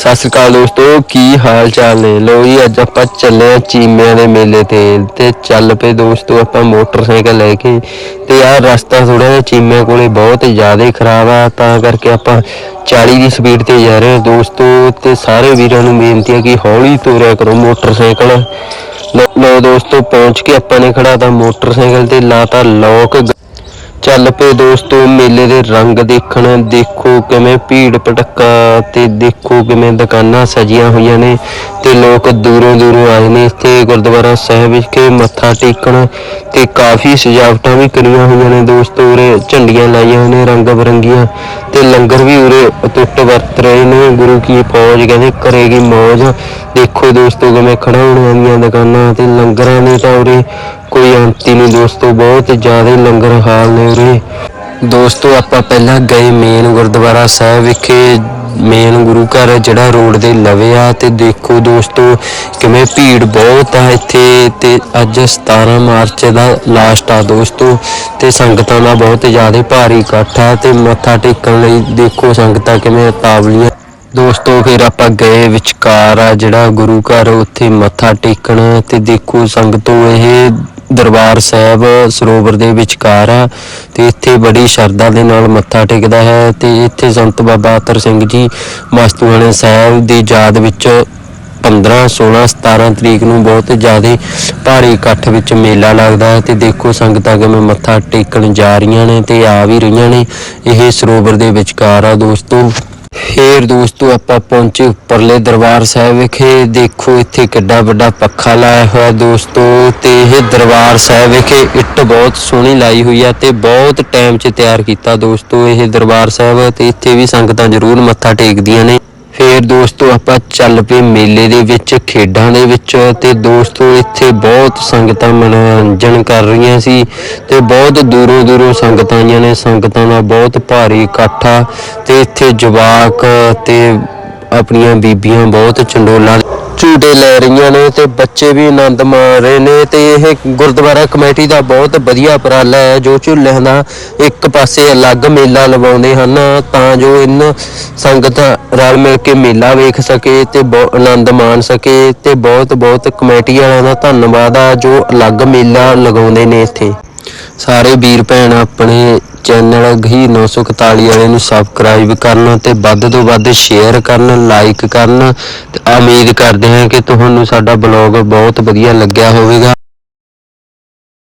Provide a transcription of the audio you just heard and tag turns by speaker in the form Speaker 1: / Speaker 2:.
Speaker 1: ਸਤਿ ਸ੍ਰੀ ਅਕਾਲ ਦੋਸਤੋ, ਕੀ ਹਾਲ ਚਾਲ ਨੇ? ਲੋ ਜੀ, ਅੱਜ ਆਪਾਂ ਚੱਲੇ ਆ ਚੀਮਿਆਂ ਦੇ ਮੇਲੇ ਤੇ ਤੇ ਚੱਲ ਪਏ ਦੋਸਤੋ ਆਪਾਂ ਮੋਟਰਸਾਈਕਲ ਲੈ ਕੇ। ਤੇ ਆਹ ਰਸਤਾ ਥੋੜਾ ਜਿਹਾ ਚੀਮਿਆਂ ਕੋਲੇ ਬਹੁਤ ਜ਼ਿਆਦਾ ਖਰਾਬ ਆ, ਤਾਂ ਕਰਕੇ ਆਪਾਂ 40 ਦੀ ਸਪੀਡ ਤੇ ਜਾ ਰਹੇ ਹਾਂ ਦੋਸਤੋ। ਤੇ ਸਾਰੇ ਵੀਰਾਂ ਨੂੰ ਬੇਨਤੀ ਹੈ ਕਿ ਹੌਲੀ ਤੋਰਿਆ ਕਰੋ ਮੋਟਰਸਾਈਕਲ। ਲੋ- ਲੋ ਦੋਸਤੋ, ਪਹੁੰਚ ਕੇ ਆਪਾਂ ਨੇ ਖੜਾ ਤਾਂ ਮੋਟਰਸਾਈਕਲ ਤੇ ਲਾਤਾ ਲੋਕ ਚੱਲ ਪਏ ਦੋਸਤੋ, ਮੇਲੇ ਦੇ ਰੰਗ ਦੇਖਣ। ਦੇਖੋ ਕਿਵੇਂ ਭੀੜ ਭਟੱਕਾ ਤੇ ਦੇਖੋ ਕਿਵੇਂ ਦੁਕਾਨਾਂ ਸਜੀਆਂ ਹੋਈਆਂ ਨੇ ਤੇ ਲੋਕ ਦੂਰੋਂ ਦੂਰੋਂ ਆਏ ਨੇ। ਇੱਥੇ ਗੁਰਦੁਆਰਾ ਸਾਹਿਬ ਵਿਖੇ ਮੱਥਾ ਟੇਕਣ ਤੇ ਕਾਫੀ ਸਜਾਵਟਾਂ ਵੀ ਕਰੀਆਂ ਹੋਈਆਂ ਨੇ ਦੋਸਤੋ। ਉਰੇ ਝੰਡੀਆਂ ਲਾਈਆਂ ਨੇ ਰੰਗ ਬਰੰਗੀਆਂ ਤੇ ਲੰਗਰ ਵੀ ਉਰੇ ਅਟੁੱਟ ਵਰਤ ਰਹੇ ਨੇ। ਗੁਰੂ ਕੀ ਫੌਜ ਕਹਿੰਦੇ ਕਰੇਗੀ ਮੌਜ। ਦੇਖੋ ਦੋਸਤੋ ਕਿਵੇਂ ਖੜਾਉਣੀਆਂ ਦੀਆਂ ਦੁਕਾਨਾਂ ਤੇ ਲੰਗਰਾਂ ਨੇ ਤਾਂ ਉਰੇ ਕੋਈ ਅੰਤੀ ਨਹੀਂ ਦੋਸਤੋ, ਬਹੁਤ ਜ਼ਿਆਦਾ ਲੰਗਰ ਹਾਲ ਨੇ ਉਰੇ। ਦੋਸਤੋ, ਆਪਾਂ ਪਹਿਲਾਂ ਗਏ ਮੇਨ ਗੁਰਦੁਆਰਾ ਸਾਹਿਬ ਵਿਖੇ। ਮੇਨ ਗੁਰੂ ਘਰ ਜਿਹੜਾ ਰੋਡ ਦੇ ਲਵੇ ਆ। ਤੇ ਦੇਖੋ ਦੋਸਤੋ, ਕਿਵੇਂ ਭੀੜ ਬਹੁਤ ਆ ਇੱਥੇ। ਤੇ ਅੱਜ 17 ਮਾਰਚ ਦਾ ਲਾਸਟ ਆ ਦੋਸਤੋ। ਤੇ ਸੰਗਤਾਂ ਦਾ ਬਹੁਤ ਜ਼ਿਆਦਾ ਭਾਰੀ ਇਕੱਠ ਆ। ਤੇ ਮੱਥਾ ਟੇਕਣ ਲਈ ਦੇਖੋ ਸੰਗਤਾਂ ਕਿਵੇਂ ਤਾਵਲੀਆਂ। ਦੋਸਤੋ, ਫਿਰ ਆਪਾਂ ਗਏ ਵਿਚਕਾਰ ਆ ਜਿਹੜਾ ਗੁਰੂ ਘਰ, ਉੱਥੇ ਮੱਥਾ ਟੇਕਣ। ਤੇ ਦੇਖੋ ਸੰਗਤੋ ਇਹ ਦਰਬਾਰ ਸਾਹਿਬ ਸਰੋਵਰ ਦੇ ਵਿਚਕਾਰ ਆ ਤੇ ਇੱਥੇ ਬੜੀ ਸ਼ਰਧਾ ਦੇ ਨਾਲ ਮੱਥਾ ਟੇਕਦਾ ਹੈ ਤੇ ਇੱਥੇ ਸੰਤ ਬਾਬਾ ਅਤਰ ਸਿੰਘ ਜੀ ਮਸਤੂਆਣੇ ਸਾਹਿਬ ਦੀ ਯਾਦ ਵਿੱਚ 15 16 17 ਤਰੀਕ ਨੂੰ ਬਹੁਤ ਜ਼ਿਆਦਾ ਭਾਰੀ ਇਕੱਠ ਵਿੱਚ ਮੇਲਾ ਲੱਗਦਾ ਹੈ ਤੇ ਦੇਖੋ ਸੰਗਤਾਂ ਕਿਵੇਂ ਮੱਥਾ ਟੇਕਣ ਜਾ ਰਹੀਆਂ ਨੇ ਤੇ ਆ ਵੀ ਰਹੀਆਂ ਨੇ ਇਹ ਸਰੋਵਰ ਦੇ ਵਿਚਕਾਰ ਆ ਦੋਸਤੋ। ਫੇਰ ਦੋਸਤੋ ਆਪਾਂ ਪਹੁੰਚੇ ਉੱਪਰਲੇ ਦਰਬਾਰ ਸਾਹਿਬ ਵਿਖੇ। ਦੇਖੋ ਇੱਥੇ ਕਿੱਡਾ ਵੱਡਾ ਪੱਖਾ ਲਾਇਆ ਹੋਇਆ ਦੋਸਤੋ ਤੇ ਇਹ ਦਰਬਾਰ ਸਾਹਿਬ ਵਿਖੇ ਇੱਟ ਬਹੁਤ ਸੋਹਣੀ ਲਾਈ ਹੋਈ ਆ ਤੇ ਬਹੁਤ ਟਾਈਮ 'ਚ ਤਿਆਰ ਕੀਤਾ ਦੋਸਤੋ ਇਹ ਦਰਬਾਰ ਸਾਹਿਬ ਤੇ ਇੱਥੇ ਵੀ ਸੰਗਤਾਂ ਜ਼ਰੂਰ ਮੱਥਾ ਟੇਕਦੀਆਂ ਨੇ। ਫੇਰ ਦੋਸਤੋ ਆਪਾਂ ਚੱਲ ਪਏ ਮੇਲੇ ਦੇ ਵਿੱਚ, ਖੇਡਾਂ ਦੇ ਵਿੱਚ ਤੇ ਦੋਸਤੋ ਇੱਥੇ ਬਹੁਤ ਸੰਗਤਾਂ ਮਨੋਰੰਜਨ ਕਰ ਰਹੀਆਂ ਸੀ ਤੇ ਬਹੁਤ ਦੂਰੋਂ ਦੂਰੋਂ ਸੰਗਤਾਂ ਆਈਆਂ ਨੇ, ਸੰਗਤਾਂ ਦਾ ਬਹੁਤ ਭਾਰੀ ਇਕੱਠਾ ਆ ਤੇ ਇੱਥੇ ਜਵਾਕ ਤੇ ਆਪਣੀਆਂ ਬੀਬੀਆਂ ਬਹੁਤ ਚੰਡੋਲਾਂ ਝੂਟੇ ਲੈ ਰਹੀਆਂ ਨੇ ਤੇ ਬੱਚੇ ਵੀ ਆਨੰਦ ਮਾਣ ਰਹੇ ਨੇ ਤੇ ਇਹ ਗੁਰਦੁਆਰਾ ਕਮੇਟੀ ਦਾ ਬਹੁਤ ਵਧੀਆ ਉਪਰਾਲਾ ਹੈ, ਜੋ ਝੂਲਿਆਂ ਦਾ ਇੱਕ ਪਾਸੇ ਅਲੱਗ ਮੇਲਾ ਲਵਾਉਂਦੇ ਹਨ, ਤਾਂ ਜੋ ਇਨ ਸੰਗਤਾਂ ਰਲ ਮਿਲ ਕੇ ਮੇਲਾ ਵੇਖ ਸਕੇ ਤੇ ਬਹੁਤ ਆਨੰਦ ਮਾਣ ਸਕੇ ਤੇ ਬਹੁਤ ਬਹੁਤ ਕਮੇਟੀ ਵਾਲਿਆਂ ਦਾ ਧੰਨਵਾਦ ਆ ਜੋ ਅਲੱਗ ਮੇਲਾ ਲਗਾਉਂਦੇ ਨੇ ਇੱਥੇ। ਸਾਰੇ ਵੀਰ ਭੈਣ ਆਪਣੇ ਚੈਨਲ ਗਹੀ 941 ਵਾਲੇ ਨੂੰ ਸਬਸਕ੍ਰਾਈਬ ਕਰਨ ਤੇ ਵੱਧ ਤੋਂ ਵੱਧ ਸ਼ੇਅਰ ਕਰਨ ਲਾਈਕ ਕਰਨ ਤੇ ਉਮੀਦ ਕਰਦੇ ਹਾਂ ਕਿ ਤੁਹਾਨੂੰ ਸਾਡਾ ਬਲੌਗ ਬਹੁਤ ਵਧੀਆ ਲੱਗਿਆ ਹੋਵੇਗਾ।